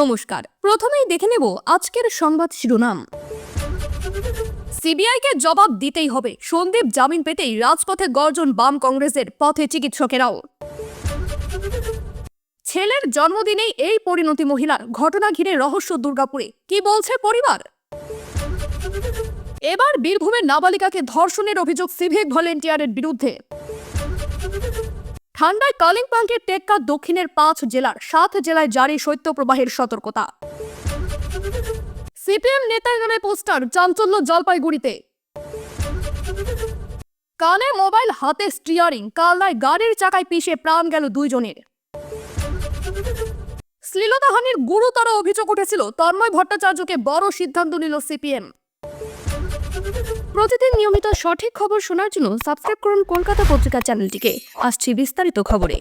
নমস্কার। প্রথমেই দেখে নেব আজকের সংবাদ শিরোনাম। সিবিআইকে জবাব দিতেই হবে। সন্দীপ জামিন পেতেই রাজপথে গর্জন বাম কংগ্রেসের পথে চিকিৎসকেরাও। ছেলের জন্মদিনেই এই পরিণতি মহিলার ঘটনা ঘিরে রহস্য দুর্গাপুরে। কি বলছে পরিবার? এবার বীরভূমের নাবালিকাকে ধর্ষণের অভিযোগ সিভিক ভলেন্টিয়ারের বিরুদ্ধে। ঠান্ডায় কালিম্পংকে টেক্কা দক্ষিণের পাঁচ জেলার সাত জেলায় জারি শৈত্যপ্রবাহের সতর্কতা। সিপিএম নেতার নামে পোস্টার, চাঞ্চল্য জলপাইগুড়িতে। কানে মোবাইল, হাতে স্টিয়ারিং, কালনায় গাড়ির চাকায় পিষে প্রাণ গেল দুইজনের। শ্লীলতাহানির গুরুতর অভিযোগ উঠেছিল, তন্ময় ভট্টাচার্যকে বড় সিদ্ধান্ত নিল সিপিএম। প্রতিদিন নিয়মিত সঠিক খবর শোনার জন্য সাবস্ক্রাইব করুন কলকাতা পত্রিকা চ্যানেলটিকে। আসছি বিস্তারিত খবরে।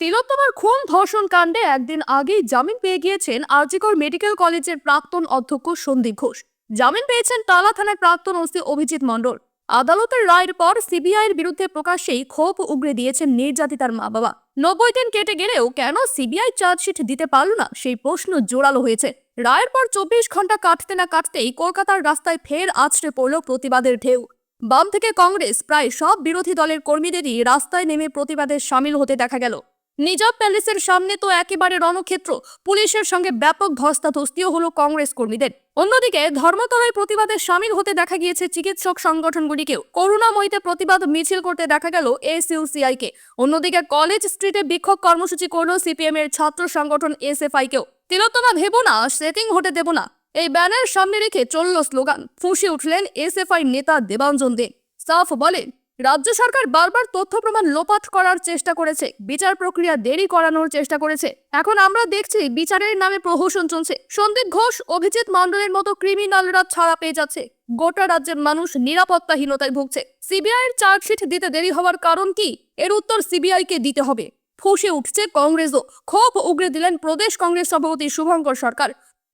তিলোত্তমার খুন ধর্ষণ কাণ্ডে একদিন আগেই জামিন পেয়ে গিয়েছেন আরজিকর মেডিকেল কলেজের প্রাক্তন অধ্যক্ষ সন্দীপ ঘোষ। জামিন পেয়েছেন টালা থানার প্রাক্তন ওসি অভিজিৎ মণ্ডল। আদালতের রায়ের পর সিবিআইয়ের বিরুদ্ধে প্রকাশ্যেই ক্ষোভ উগরে দিয়েছেন নির্যাতিতার মা বাবা নব্বই দিন কেটে গেলেও কেন সিবিআই চার্জশিট দিতে পারল না সেই প্রশ্ন জোরালো হয়েছে। রায়ের পর চব্বিশ ঘণ্টা কাটতে না কাটতেই কলকাতার রাস্তায় ফের আছড়ে পড়ল প্রতিবাদের ঢেউ। বাম থেকে কংগ্রেস, প্রায় সব বিরোধী দলের কর্মীদেরই রাস্তায় নেমে প্রতিবাদে সামিল হতে দেখা গেল। নিজাম প্যালেসের সামনে তো একেবারে রণক্ষেত্র। পুলিশের সঙ্গে ব্যাপক ধস্তাধস্তিও হলো কংগ্রেস কর্মীদের। অন্যদিকে ধর্মতলায় প্রতিবাদে সামিল হতে দেখা গিয়েছে চিকিৎসক সংগঠনগুলিকেও। করুণাময়ীতে প্রতিবাদ মিছিল করতে দেখা গেল এসইউসিআই কে অন্যদিকে কলেজ স্ট্রিটে বিক্ষোভ কর্মসূচি করল সিপিএম এর ছাত্র সংগঠন এসএফআই কেও তিলোত্তমা, ভেবো না, সেটিং হতে দেব না। এই ব্যানার সামনে রেখে চলল স্লোগান। ফুঁসে উঠলেন এসএফআই নেতা দেবাঞ্জন দে। সাফ বলেন রাজ্য সরকার বারবার তথ্য প্রমাণ লোপাট করার চেষ্টা করেছে। বিচার প্রক্রিয়া দেরি করানোর চেষ্টা করেছে। এখন আমরা দেখছি বিচারের নামে প্রহসন চলছে। সন্দীপ ঘোষ, অভিজিৎ মণ্ডলের মতো ক্রিমিনালরা ছাড়া পেয়ে যাচ্ছে। গোটা রাজ্যের মানুষ নিরাপত্তাহীনতায় ভুগছে। সিবিআই এর চার্জশিট দিতে দেরি হওয়ার কারণ কি? এর উত্তর সিবিআইকে দিতে হবে। ফুসে উঠছে কংগ্রেসও। ক্ষোভ উগরে দিলেন প্রদেশ কংগ্রেস সভাপতি শুভঙ্কর সরকার।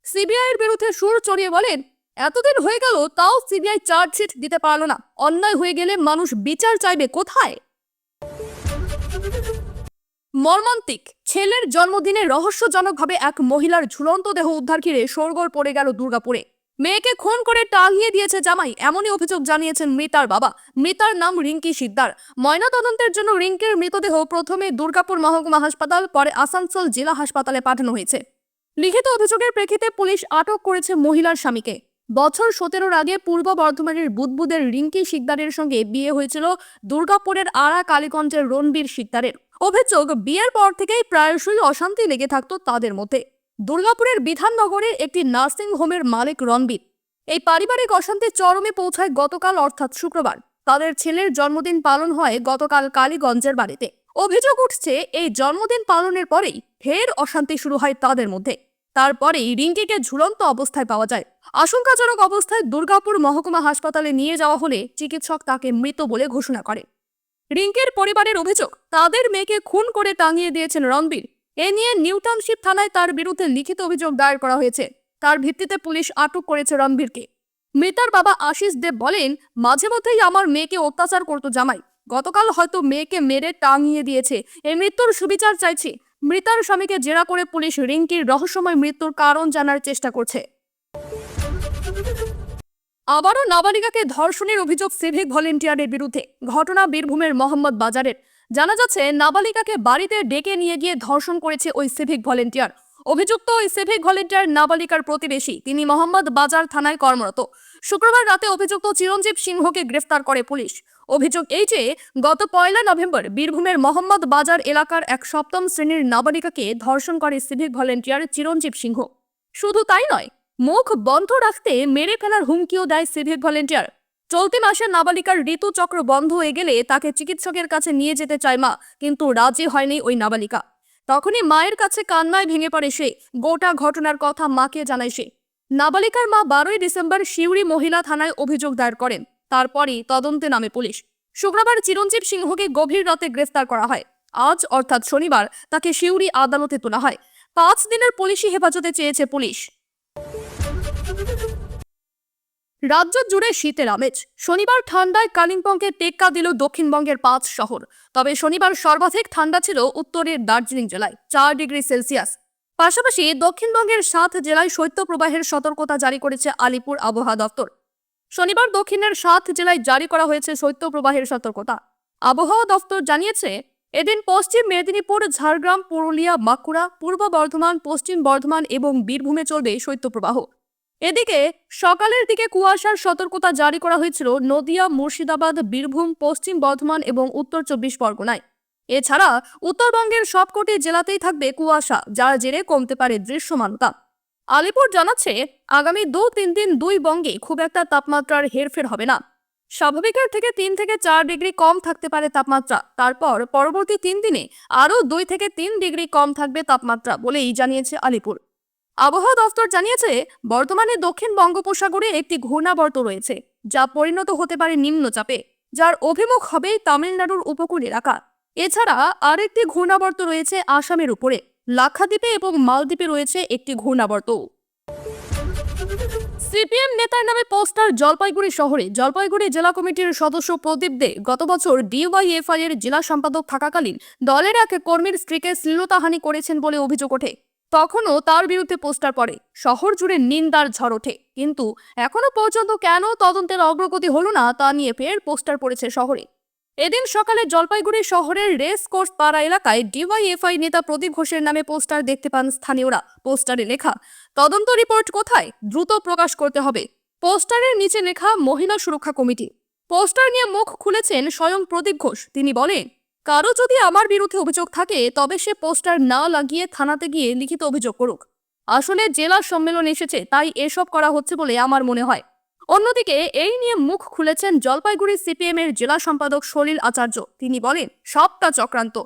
সিবিআই এর বিরুদ্ধে সুর চড়িয়ে বলেন এতদিন হয়ে গেল, তাও সিবিআই চার্জশিট দিতে পারল না। অন্যায় হয়ে গেলে মানুষ বিচার চাইবে কোথায়? মর্মান্তিক, ছেলের জন্মদিনে রহস্যজনকভাবে এক মহিলার ঝুলন্ত দেহ উদ্ধার ঘিরে শোরগোল পড়ে গেল দুর্গাপুরে। মেয়েকে খুন করে টাঙিয়ে দিয়েছে জামাই, এমনই অভিযোগ জানিয়েছেন মৃতার বাবা। মৃতার নাম রিঙ্কি সিদ্দার ময়নাতদন্তের জন্য রিঙ্কির মৃতদেহ প্রথমে দুর্গাপুর মহকুমা হাসপাতাল, পরে আসানসোল জেলা হাসপাতালে পাঠানো হয়েছে। লিখিত অভিযোগের প্রেক্ষিতে পুলিশ আটক করেছে মহিলার স্বামীকে। বছর সতেরোর আগে পূর্ব বর্ধমানের বুদবুদের রিঙ্কি শিকদারের সঙ্গে বিয়ে হয়েছিল দুর্গাপুরের আড়া কালীগঞ্জের রণবীর শিকদারের। অভিযোগ, বিয়ের পর থেকেই প্রায়শই অশান্তি লেগে থাকতো তাদের মধ্যে। দুর্গাপুরের বিধাননগরের একটি নার্সিং হোমের মালিক রণবীর। এই পারিবারিক অশান্তি চরমে পৌঁছায় গতকাল অর্থাৎ শুক্রবার। তাদের ছেলের জন্মদিন পালন হয় গতকাল কালীগঞ্জের বাড়িতে। অভিযোগ উঠছে, এই জন্মদিন পালনের পরেই ফের অশান্তি শুরু হয় তাদের মধ্যে। তারপরেই রিঙ্কিকে ঝুলন্ত অবস্থায় পাওয়া যায়। আশঙ্কাজনক অবস্থায় দুর্গাপুর মহকুমা হাসপাতালে নিয়ে যাওয়া হলে চিকিৎসক তাকে মৃত বলে ঘোষণা করে। রিঙ্কের পরিবারের অভিযোগ, তাদের মেয়েকে খুন করে টাঙিয়ে দিয়েছেন রণবীর। এ নিয়ে নিউটাউনশিপ থানায় তার বিরুদ্ধে লিখিত অভিযোগ দায়ের করা হয়েছে। তার ভিত্তিতে পুলিশ আটক করেছে রণবীরকে। মৃতার বাবা আশিস দেব বলেন, মাঝে মধ্যেই আমার মেয়েকে অত্যাচার করতো জামাই। গতকাল হয়তো মেয়েকে মেরে টাঙিয়ে দিয়েছে। এই মৃত্যুর সুবিচার চাইছি। মৃতার স্বামীকে জেরা করে পুলিশ রিঙ্কির রহস্যময় মৃত্যুর কারণ জানার চেষ্টা করছে। আবারও নাবালিকাকে ধর্ষণের অভিযোগ সিভিক ভলেন্টিয়ারের বিরুদ্ধে। ঘটনা বীরভূমের মোহাম্মদ বাজারের। জানা যাচ্ছে, নাবালিকাকে বাড়িতে ডেকে নিয়ে গিয়ে ধর্ষণ করেছে ওই সিভিক ভলেন্টিয়ার। অভিযুক্ত ওই সিভিক ভলেন্টিয়ার নাবালিকার প্রতিবেশী, তিনি মোহাম্মদ বাজার থানায় কর্মরত। শুক্রবার রাতে অভিযুক্ত চিরঞ্জীব সিংহকে গ্রেফতার করে পুলিশ। অভিযোগ এই যে, গত পয়লা নভেম্বর বীরভূমের মোহাম্মদ বাজার এলাকার এক সপ্তম শ্রেণির নাবালিকাকে ধর্ষণ করে সিভিক ভলেন্টিয়ার চিরঞ্জীব সিংহ। শুধু তাই নয়, মুখ বন্ধ রাখতে মেরে ফেলার হুমকিও দেয় সিভিক ভলেন্টিয়ার। চলতি মাসে নাবালিকার ঋতুচক্র বন্ধ হয়ে গেলে তাকে চিকিৎসকের কাছে নিয়ে যেতে চায় মা, কিন্তু রাজি হয়নি ওই নাবালিকা। তখনই মায়ের কাছে কান্নায় ভেঙে পড়ে সে, গোটা ঘটনার কথা মাকে জানায় সে। নাবালিকার মা বারোই ডিসেম্বর শিউরি মহিলা থানায় অভিযোগ দায়ের করেন। তারপরই তদন্তে নামে পুলিশ। শুক্রবার চিরঞ্জীব সিংহকে গভীর রাতে গ্রেফতার করা হয়। আজ, অর্থাৎ শনিবার, তাকে শিউরি আদালতে তোলা হয়। পাঁচ দিনের পুলিশি হেফাজতে চেয়েছে পুলিশ। রাজ্য জুড়ে শীতের আমেজ। শনিবার ঠান্ডায় কালিম্পংকে টেক্কা দিল দক্ষিণবঙ্গের পাঁচ শহর। তবে শনিবার সর্বাধিক ঠান্ডা ছিল উত্তরের দার্জিলিং জেলায়, চার ডিগ্রি সেলসিয়াস। পাশাপাশি দক্ষিণবঙ্গের সাত জেলায় শৈত্যপ্রবাহের সতর্কতা জারি করেছে আলিপুর আবহাওয়া দপ্তর। শনিবার দক্ষিণের সাত জেলায় জারি করা হয়েছে শৈত্যপ্রবাহের সতর্কতা। আবহাওয়া দপ্তর জানিয়েছে, এদিন পশ্চিম মেদিনীপুর, ঝাড়গ্রাম, পুরুলিয়া, বাঁকুড়া, পূর্ব বর্ধমান, পশ্চিম বর্ধমান এবং বীরভূমে চলবে শৈত্যপ্রবাহ। এদিকে সকালের দিকে কুয়াশার সতর্কতা জারি করা হয়েছিল নদিয়া, মুর্শিদাবাদ, বীরভূম, পশ্চিম বর্ধমান এবং উত্তর চব্বিশ পরগনায়। এছাড়া উত্তরবঙ্গের সবকটি জেলাতেই থাকবে কুয়াশা, যার জেরে কমতে পারে দৃশ্যমানতা। আলিপুর জানাচ্ছে, আগামী দু, তিন দিন দুই বঙ্গে খুব একটা তাপমাত্রার হেরফের হবে না। স্বাভাবিকের থেকে তিন থেকে চার ডিগ্রি কম থাকতে পারে তাপমাত্রা। তারপর পরবর্তী তিন দিনে আরও দুই থেকে তিন ডিগ্রি কম থাকবে তাপমাত্রা বলেই জানিয়েছে আলিপুর। আবহাওয়া দফতর জানিয়েছে, বর্তমানে দক্ষিণ বঙ্গোপসাগরে একটি ঘূর্ণাবর্ত রয়েছে, যা পরিণত হতে পারে নিম্নচাপে, যার অভিমুখ হবে তামিলনাড়ুর উপকূল এলাকা। এছাড়া আরেকটি ঘূর্ণাবর্ত রয়েছে আসামের উপরে। লাক্ষাদ্বীপে এবং মালদ্বীপে রয়েছে একটি ঘূর্ণাবর্ত। সিপিএম নেতার নামে পোস্টার জলপাইগুড়ি শহরে। জলপাইগুড়ি জেলা কমিটির সদস্য প্রদীপ দে গত বছর ডিওয়াইএফআই এর জেলা সম্পাদক থাকাকালীন দলের এক কর্মীর স্ত্রীকে শ্লীলতাহানি করেছেন বলে অভিযোগ ওঠে। তখনও তার বিরুদ্ধে পোস্টার পড়ে। শহর জুড়ে নিন্দার ঝড় ওঠে। কিন্তু এখনও পর্যন্ত কেন তদন্তের অগ্রগতি হলো না তা নিয়ে ফের পোস্টার পড়েছে শহরে। এদিন সকালে জলপাইগুড়ি শহরের রেস কোর্স পাড়া এলাকায় ডিওয়াইএফআই নেতা প্রদীপ ঘোষের নামে পোস্টার দেখতে পান স্থানীয়রা। পোস্টারে লেখা, তদন্ত রিপোর্ট কোথায়? দ্রুত প্রকাশ করতে হবে। পোস্টারের নিচে লেখা, মহিলা সুরক্ষা কমিটি। পোস্টার নিয়ে মুখ খুলেছেন স্বয়ং প্রদীপ ঘোষ। তিনি বলেন, কারও যদি আমার বিরুদ্ধে অভিযোগ থাকে, তবে সে পোস্টার না লাগিয়ে থানাতে গিয়ে লিখিত অভিযোগ করুক। আসলে জেলা সম্মেলন এসেছে, তাই এসব করা হচ্ছে বলে আমার মনে হয়। অন্যদিকে, এই নিয়ে মুখ খুলেছেন জলপাইগুড়ি সিপিএম এর জেলা সম্পাদক সলিল আচার্য। তিনি বলেন, সবটা চক্রান্ত।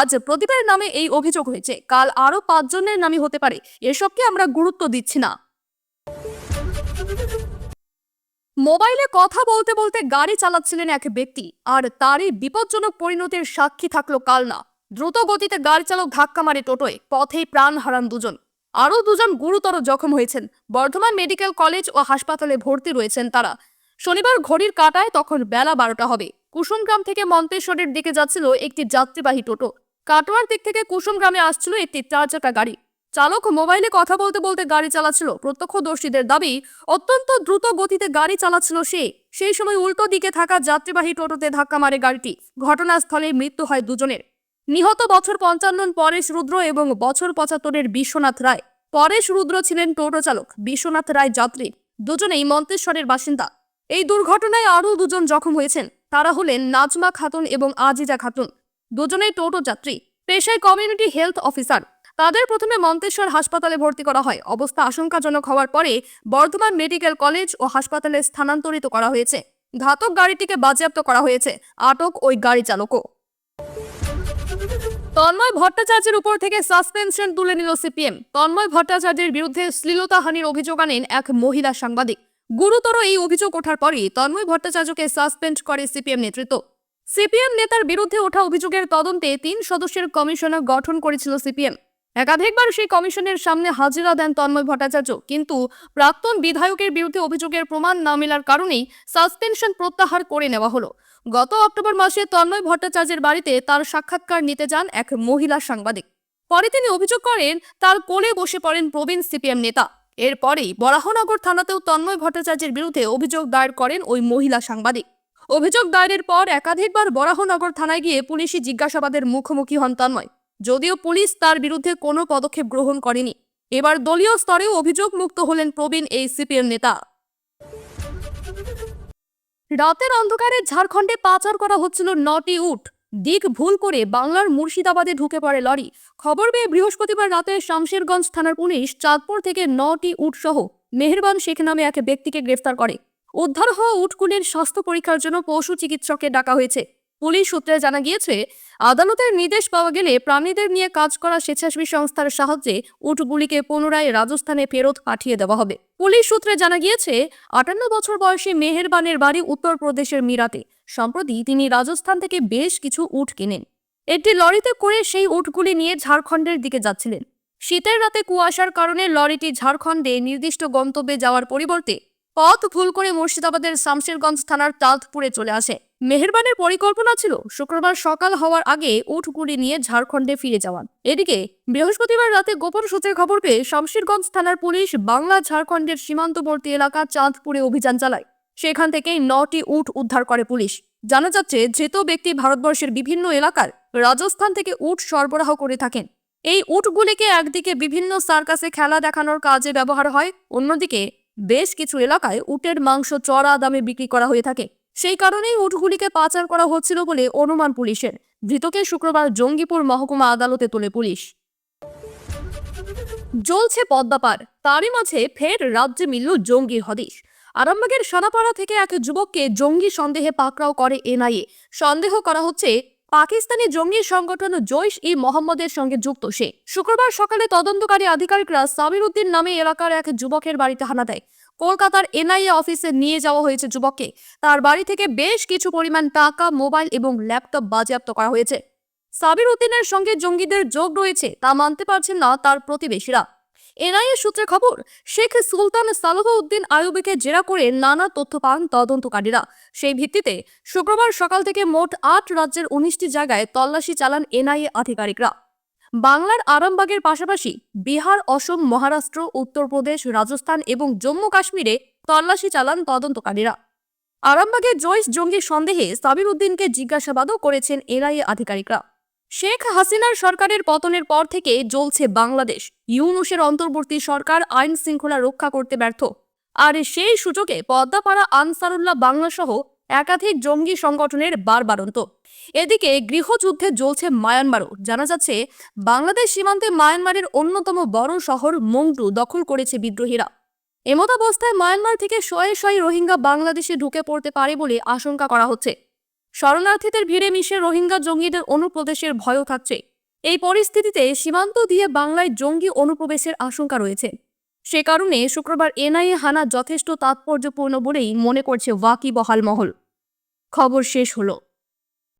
আজ প্রদীপের নামে এই অভিযোগ হয়েছে। কাল আরও পাঁচজনের নামই হতে পারে। এসবকে আমরা গুরুত্ব দিচ্ছি না। মোবাইলে কথা বলতে বলতে গাড়ি চালাচ্ছিলেন এক ব্যক্তি। আর তারই বিপজ্জনক পরিণতির সাক্ষী থাকল কাল না দ্রুত গতিতে গাড়ি চালক ধাক্কা মারে টোটোয়। পথেই প্রাণ হারান দুজন। আরও দুজন গুরুতর জখম হয়েছেন। বর্ধমান মেডিকেল কলেজ ও হাসপাতালে ভর্তি রয়েছেন তারা। শনিবার ঘড়ির কাটায় তখন বেলা বারোটা হবে। কুসুমগ্রাম থেকে মন্তেশ্বরের দিকে যাচ্ছিল একটি যাত্রীবাহী টোটো। কাটোয়ার দিক থেকে কুসুমগ্রামে আসছিল একটি চার চাকা গাড়ি। চালক মোবাইলে কথা বলতে বলতে গাড়ি চালাচ্ছিল। প্রত্যক্ষদর্শীদের দাবি, অত্যন্ত দ্রুত গতিতে গাড়ি চালাচ্ছিল সে। সেই সময় উল্টো দিকে থাকা যাত্রীবাহী টোটোতে ধাক্কা মারে গাড়িটি। ঘটনাস্থলে মৃত্যু হয় দুজনের। নিহত বছর পঞ্চান্ন পরেশ রুদ্র এবং বছর পঁচাত্তরের বিশ্বনাথ রায়। পরেশ রুদ্র ছিলেন টোটো চালক, বিশ্বনাথ রায় যাত্রী, দুজনেই মন্তেশ্বরের বাসিন্দা। এই দুর্ঘটনায় আরও দুজন জখম হয়েছেন, তারা হলেন নাজমা খাতুন এবং আজিজা খাতুন। দুজনেই টোটো যাত্রী, পেশায় কমিউনিটি হেলথ অফিসার। তাদের প্রথমে মন্তেশ্বর হাসপাতালে ভর্তি করা হয়। অবস্থা আশঙ্কাজনক হওয়ার পরে বর্ধমান মেডিকেল কলেজ ও হাসপাতালে স্থানান্তরিত করা হয়েছে। ঘাতক গাড়িটিকে বাজেয়াপ্ত করা হয়েছে। আটক ওই গাড়ি চালকও। তন্ময় ভট্টাচার্যের উপর থেকে সাসপেনশন তুলে নিল সিপিএম। তন্ময় ভট্টাচার্যের বিরুদ্ধে শ্লীলতাহানির অভিযোগ আনেন এক মহিলা সাংবাদিক। গুরুতর এই অভিযোগ ওঠার পরই তন্ময় ভট্টাচার্যকে সাসপেন্ড করে সিপিএম নেতৃত্ব। সিপিএম নেতার বিরুদ্ধে ওঠা অভিযোগের তদন্তে তিন সদস্যের কমিশনার গঠন করেছিল সিপিএম। একাধিকবার সেই কমিশনের সামনে হাজিরা দেন তন্ময় ভট্টাচার্য, কিন্তু প্রাক্তন বিধায়কের বিরুদ্ধে অভিযোগের প্রমাণ না মেলার কারণেই সাসপেনশন প্রত্যাহার করে নেওয়া হলো। গত অক্টোবর মাসে তন্ময় ভট্টাচার্যের বাড়িতে তার সাক্ষাৎকার নিতে যান এক মহিলা সাংবাদিক। পরে তিনি অভিযোগ করেন, তার কোলে বসে পড়েন প্রবীণ সিপিএম নেতা। এরপরেই বরাহনগর থানাতেও তন্ময় ভট্টাচার্যের বিরুদ্ধে অভিযোগ দায়ের করেন ওই মহিলা সাংবাদিক। অভিযোগ দায়েরের পর একাধিকবার বরাহনগর থানায় গিয়ে পুলিশি জিজ্ঞাসাবাদের মুখোমুখি হন তন্ময়। যদিও পুলিশ তার বিরুদ্ধে কোনো পদক্ষেপ গ্রহণ করেনি। এবার দলীয় স্তরেও অভিযোগ মুক্ত হলেন প্রবীণ এই সিপিএম নেতা। রাতের অন্ধকারে ঝাড়খণ্ডে পাচার করা হচ্ছিল নটি উট। দিক ভুল করে বাংলার মুর্শিদাবাদে ঢুকে পড়ে লরি। খবর পেয়ে বৃহস্পতিবার রাতে শামশেরগঞ্জ থানার পুলিশ চাঁদপুর থেকে নটি উট সহ মেহেরবান শেখ নামে এক ব্যক্তিকে গ্রেফতার করে। উদ্ধার হওয়া উটগুলির স্বাস্থ্য পরীক্ষার জন্য পশু চিকিৎসককে ডাকা হয়েছে। পুলিশ সূত্রে জানা গিয়েছে, আদালতের নির্দেশ পাওয়া গেলে প্রাণীদের নিয়ে কাজ করা স্বেচ্ছাসেবী সংস্থার সাহায্যে উটগুলিকে পুনরায় রাজস্থানে ফেরত পাঠিয়ে দেওয়া হবে। পুলিশ সূত্রে জানা গিয়েছে, আটান্ন বছর বয়সী মেহেরবানের বাড়ি উত্তরপ্রদেশের মিরাতে। সম্প্রতি তিনি রাজস্থান থেকে বেশ কিছু উট কেনেন। একটি লরিতে করে সেই উটগুলি নিয়ে ঝাড়খণ্ডের দিকে যাচ্ছিলেন। শীতের রাতে কুয়াশার কারণে লরিটি ঝাড়খণ্ডে নির্দিষ্ট গন্তব্যে যাওয়ার পরিবর্তে পথ ভুল করে মুর্শিদাবাদের শামশেরগঞ্জ থানার তালতপুরে চলে আসে। মেহেরবানের পরিকল্পনা ছিল, শুক্রবার সকাল হওয়ার আগে উঠগুলি নিয়ে ঝাড়খণ্ডে ফিরে যাওয়ান এদিকে, বৃহস্পতিবার রাতে গোপন সূত্রের খবর পেয়ে শামশেরগঞ্জ থানার পুলিশ বাংলা ঝাড়খণ্ডের সীমান্তবর্তী এলাকা চাঁদপুরে অভিযান চালায়। সেখান থেকেই নটি উট উদ্ধার করে পুলিশ। জানা যাচ্ছে, ধৃত ব্যক্তি ভারতবর্ষের বিভিন্ন এলাকার রাজস্থান থেকে উট সরবরাহ করে থাকেন। এই উটগুলিকে একদিকে বিভিন্ন সার্কাসে খেলা দেখানোর কাজে ব্যবহার হয়, অন্যদিকে বেশ কিছু এলাকায় উটের মাংস, চড়া দামে বিক্রি করা হয়ে থাকে। সেই কারণেই উটগুলিকে পাচার করা হচ্ছিল বলে অনুমান পুলিশের। ধৃতকে শুক্রবার জঙ্গিপুর মহকুমা আদালতে তোলে পুলিশ। জ্বলছে পদ্মাপার। তারই মাঝে ফের রাজ্যে মিলল জঙ্গির হদিশ। আরামবাগের সানাপাড়া থেকে এক যুবককে জঙ্গি সন্দেহে পাকড়াও করে এনআইএ। সন্দেহ করা হচ্ছে পাকিস্তানি জঙ্গি সংগঠন জৈশ ই মোহাম্মদের সঙ্গে যুক্ত। সে শুক্রবার সকালে তদন্তকারী আধিকারিকরা সাবির উদ্দিন নামে এলাকার এক যুবকের বাড়িতে হানা দেয়। কলকাতার এনআইএ অফিসে নিয়ে যাওয়া হয়েছে যুবককে। তার বাড়ি থেকে বেশ কিছু পরিমাণ টাকা, মোবাইল এবং ল্যাপটপ বাজেয়াপ্ত করা হয়েছে। সাবির উদ্দিনের সঙ্গে জঙ্গিদের যোগ রয়েছে তা মানতে পারছেন না তার প্রতিবেশীরা। এনআইএ সূত্রে খবর, শেখ সুলতান সালাহ উদ্দিন আয়ুবিকে জেরা করে নানা তথ্য পান তদন্তকারীরা। সেই ভিত্তিতে শুক্রবার সকাল থেকে মোট আট রাজ্যের উনিশটি জায়গায় তল্লাশি চালান এনআইএ আধিকারিকরা। বাংলার আরামবাগের পাশাপাশি বিহার, অসম, মহারাষ্ট্র, উত্তরপ্রদেশ, রাজস্থান এবং জম্মু কাশ্মীরে তল্লাশি চালান তদন্তকারীরা। আরামবাগে জৈশ জঙ্গি সন্দেহে সাবির উদ্দিনকে জিজ্ঞাসাবাদও করেছেন এনআইএ আধিকারিকরা। শেখ হাসিনার সরকারের পতনের পর থেকে জ্বলছে বাংলাদেশ। ইউনুসের অন্তর্বর্তী সরকার আইন শৃঙ্খলা রক্ষা করতে ব্যর্থ। আর সেই সুযোগে পদ্মাপাড়া আনসারুল্লাহ বাংলা সহ একাধিক জঙ্গি সংগঠনের বারবারন্ত এদিকে গৃহযুদ্ধে জ্বলছে মায়ানমারও। জানা যাচ্ছে, বাংলাদেশ সীমান্তে মায়ানমারের অন্যতম বড় শহর মংটু দখল করেছে বিদ্রোহীরা। এমতাবস্থায় মায়ানমার থেকে শয়ে শয়ে রোহিঙ্গা বাংলাদেশে ঢুকে পড়তে পারে বলে আশঙ্কা করা হচ্ছে। শরণার্থীদের ভিড়ে মিশে রোহিঙ্গা জঙ্গিদের অনুপ্রবেশের ভয়ও থাকছে। এই পরিস্থিতিতে সীমান্ত দিয়ে বাংলায় জঙ্গি অনুপ্রবেশের আশঙ্কা রয়েছে। সে কারণে শুক্রবার এনআইএ হানা যথেষ্ট তাৎপর্যপূর্ণ বলেই মনে করছে ওয়াকি বহাল মহল। খবর শেষ হলো।